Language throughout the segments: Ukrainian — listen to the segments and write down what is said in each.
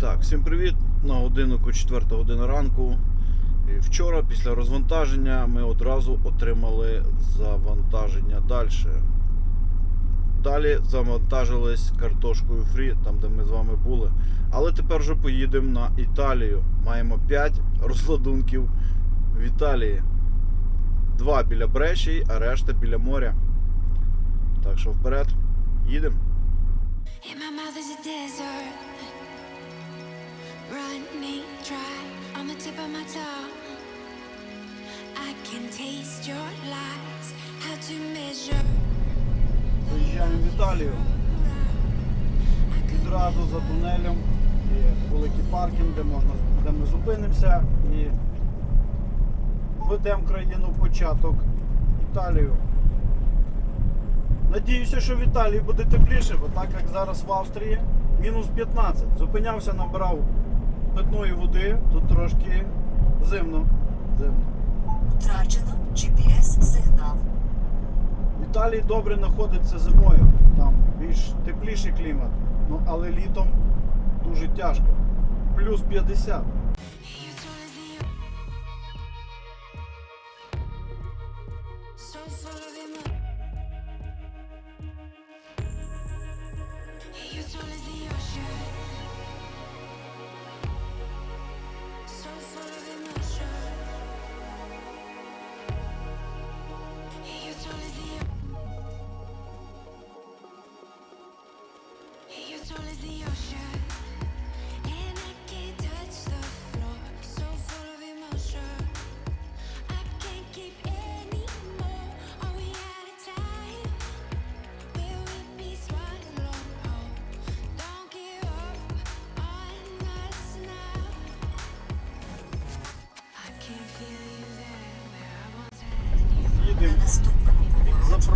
Так, всім привіт. На годиннику 4 година ранку. І вчора, після розвантаження, ми одразу отримали завантаження далі. Далі завантажились картошкою фрі, там де ми з вами були. Але тепер вже поїдемо на Італію. Маємо 5 розкладунків в Італії. Два біля Бреші, а решта біля моря. Так що вперед, їдемо. Dry on the tip of my tongue. I can taste your lies, how to measure. Заїжджаємо в Італію. Відразу за тунелем є великий паркінг, де можна де ми зупинимося і ведемо країну в початок Італію. Надіюся, що в Італії буде тепліше, бо так як зараз в Австрії мінус 15. Зупинявся, набирав питної води, тут трошки зимно. зимно. Втрачено GPS-сигнал. В Італії добре знаходиться зимою, там більш тепліший клімат, ну але літом дуже тяжко. Плюс 50.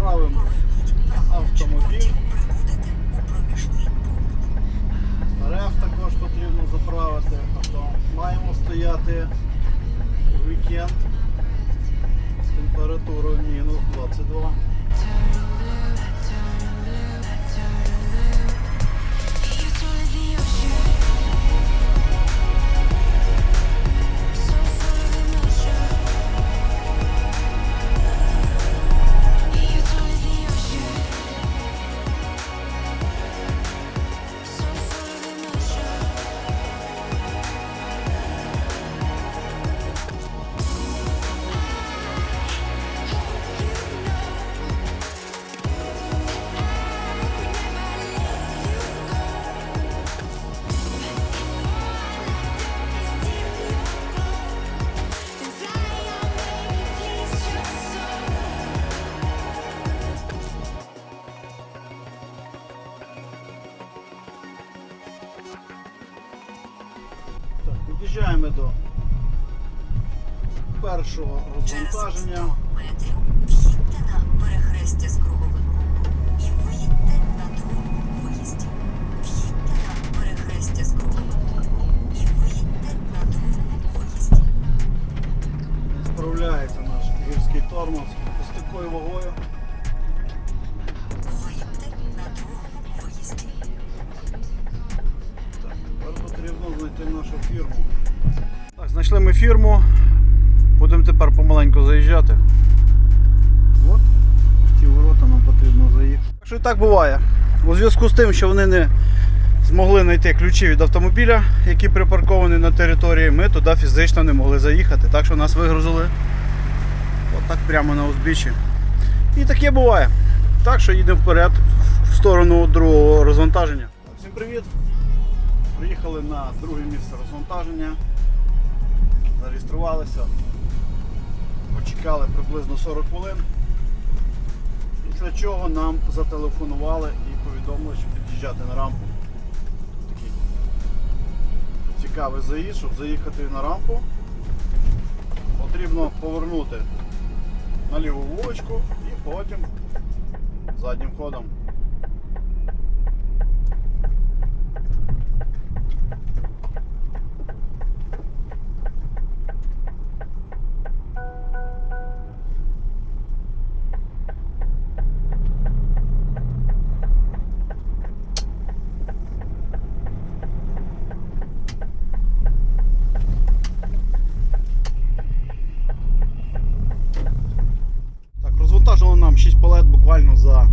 Заправимо автомобіль. Реф також потрібно заправити, Авто. маємо стояти вікенд з температурою мінус 22. До першого розвантаження. метрів на перехрестя з круговим і виїдьте на другому виїзді. В'їдьте на перехрестя з круговим і виїдьте на другому виїзді. Справляється наш гірський тормоз з такою вагою. Виїдьте на другому виїзді. Так, тепер потрібно знайти нашу фірму. Знайшли ми фірму. Будемо тепер помаленьку заїжджати. От, в ті ворота нам потрібно заїхати. Так що і так буває. У зв'язку з тим, що вони не змогли знайти ключі від автомобіля, які припарковані на території, ми туди фізично не могли заїхати. Так що нас вигрузили отак прямо на узбіччі. І таке буває. Так що їдемо вперед в сторону другого розвантаження. Всім привіт! Приїхали на друге місце розвантаження. Зареєструвалися. Почекали приблизно 40 хвилин. Після чого нам зателефонували і повідомили, що під'їжджати на рампу. Такий цікавий заїзд, щоб заїхати на рампу. Потрібно повернути на ліву вуличку і потім заднім ходом. вам 6 палет буквально за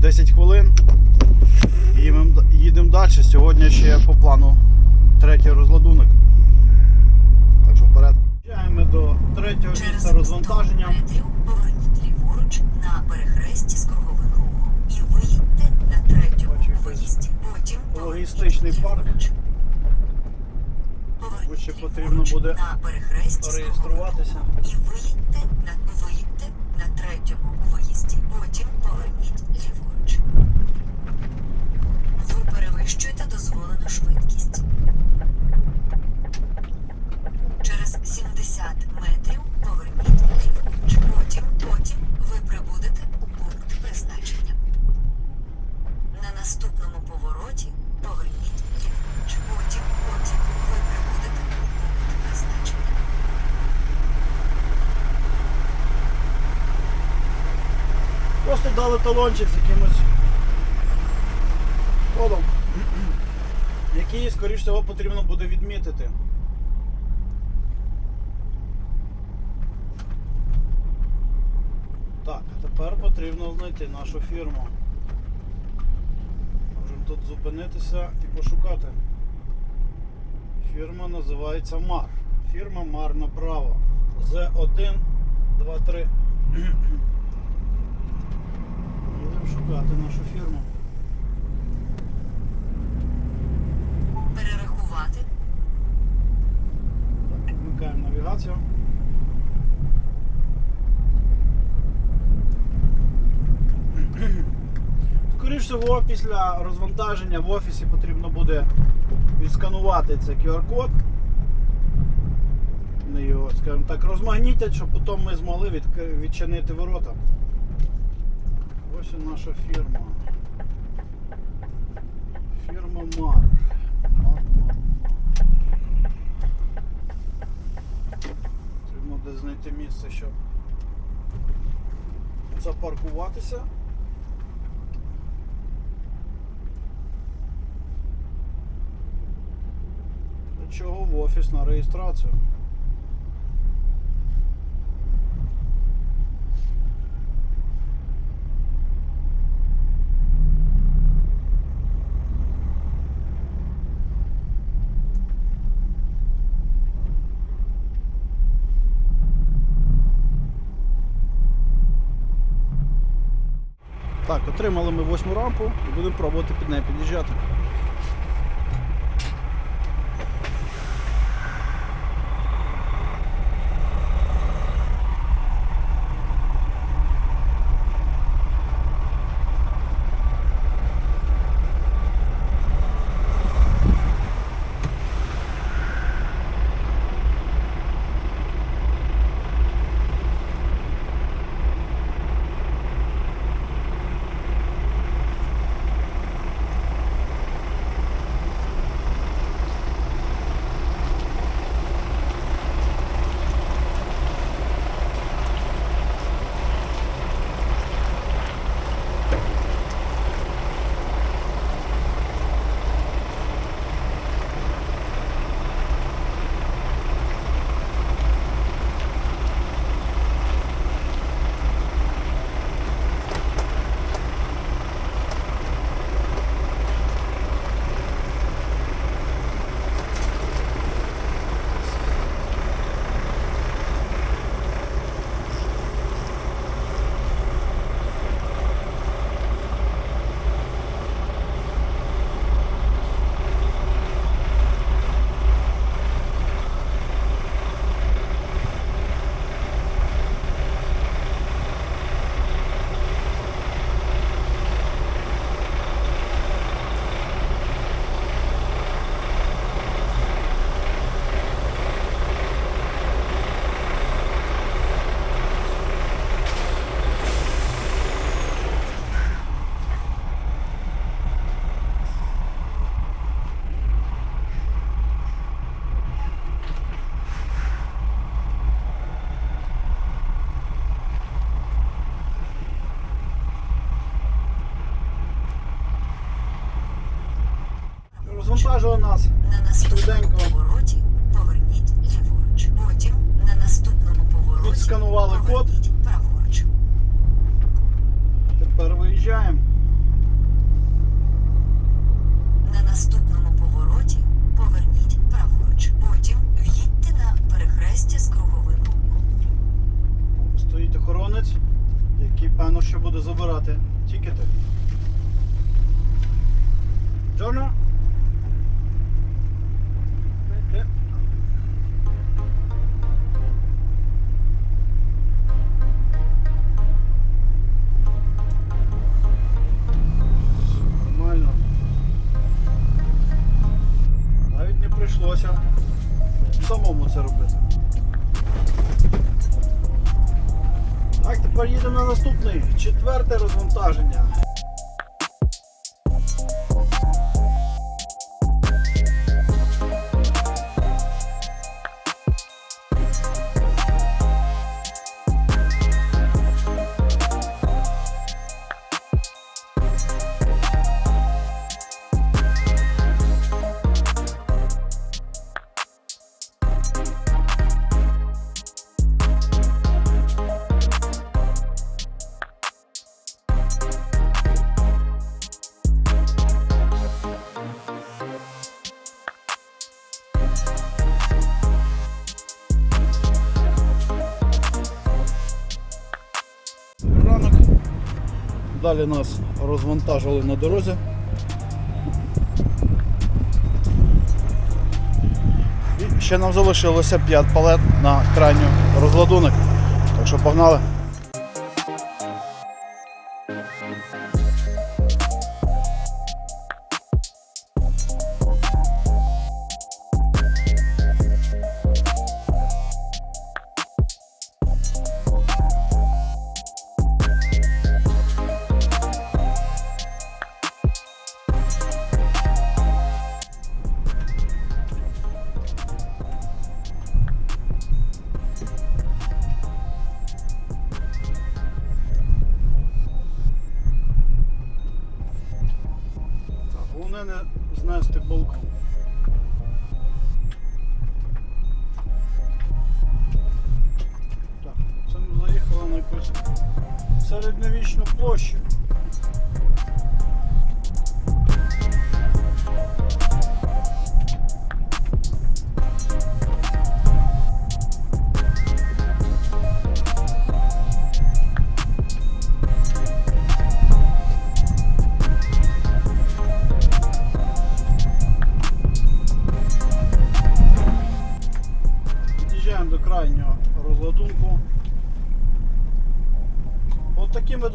10 хвилин. І ми їдемо далі. Сьогодні ще по плану третій розладунок. Так що вперед. Приїжджаємо до третього місця розвантаження. Поверніть ліворуч на перехресті з круговим і виїдьте на третьому виїзді. Потім логістичний парк. Бо ще потрібно буде реєструватися. І виїдьте на виїдьте на третьому талончик з якимось кодом, який, скоріш всього, потрібно буде відмітити. Так, а тепер потрібно знайти нашу фірму. Можемо тут зупинитися і пошукати. Фірма називається Мар. Фірма Мар направо. З1, 2, 3. Будемо шукати нашу фірму. Перерахувати. Так, вмикаємо навігацію. Скоріше всього, після розвантаження в офісі потрібно буде відсканувати цей QR-код. Вони його, скажімо так, розмагнітять, щоб потім ми змогли відчинити ворота. Ось наша фірма. Фірма Мар. Мар, Мар, Мар. Потрібно де знайти місце, щоб запаркуватися. Чого в офіс на реєстрацію? Так, отримали ми восьму рампу і будемо пробувати під нею під'їжджати. Розвантажили нас. На наступному повороті поверніть ліворуч. Потім на наступному повороті Відсканували код. праворуч. Тепер виїжджаємо. Самому це робити. Так, тепер їдемо на наступний, четверте розвантаження. Далі нас розвантажили на дорозі. І ще нам залишилося 5 палет на крайню розладунок. Так що погнали. Так,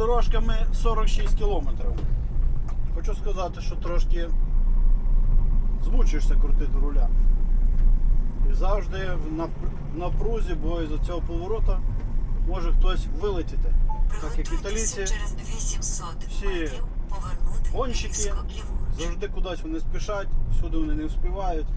дорожками 46 кілометрів. Хочу сказати, що трошки змучуєшся крутити руля. І завжди в напрузі, бо із цього поворота може хтось вилетіти. Так як італійці всі гонщики завжди кудись вони спішать, всюди вони не вспівають.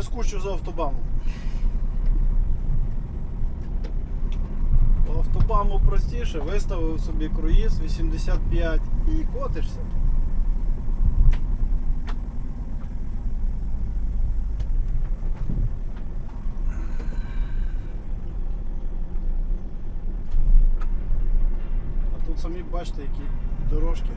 Вже скучив за автобамом. По автобаму простіше, виставив собі круїз 85 і котишся. А тут самі бачите, які дорожки.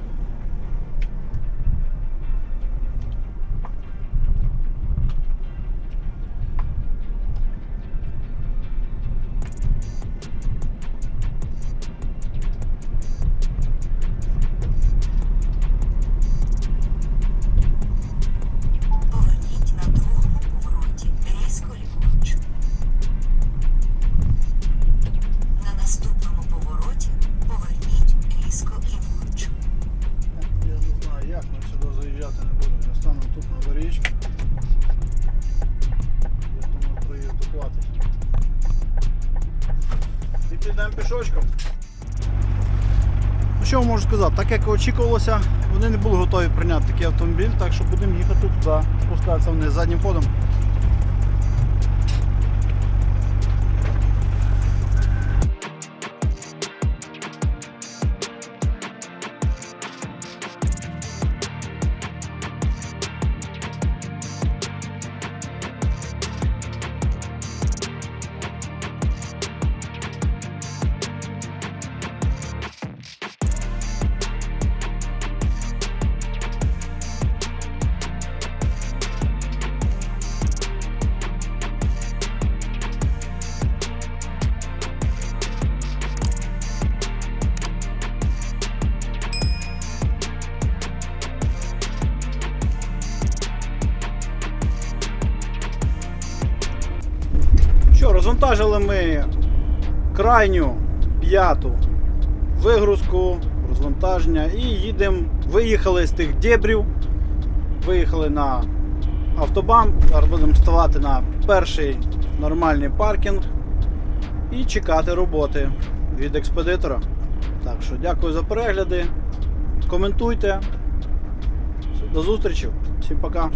Я стану тут на варічку. Я думаю, проїзду хватить. І підемо пішочком. Ну що можу сказати, так як очікувалося, вони не були готові прийняти такий автомобіль, так що будемо їхати туди, спускатися вниз заднім ходом. Розвантажили ми крайню п'яту вигрузку, розвантаження і їдемо. Виїхали з тих дебрів, виїхали на автобан. Зараз будемо ставати на перший нормальний паркінг і чекати роботи від експедитора. Так що дякую за перегляди. Коментуйте. До зустрічі. Всім пока.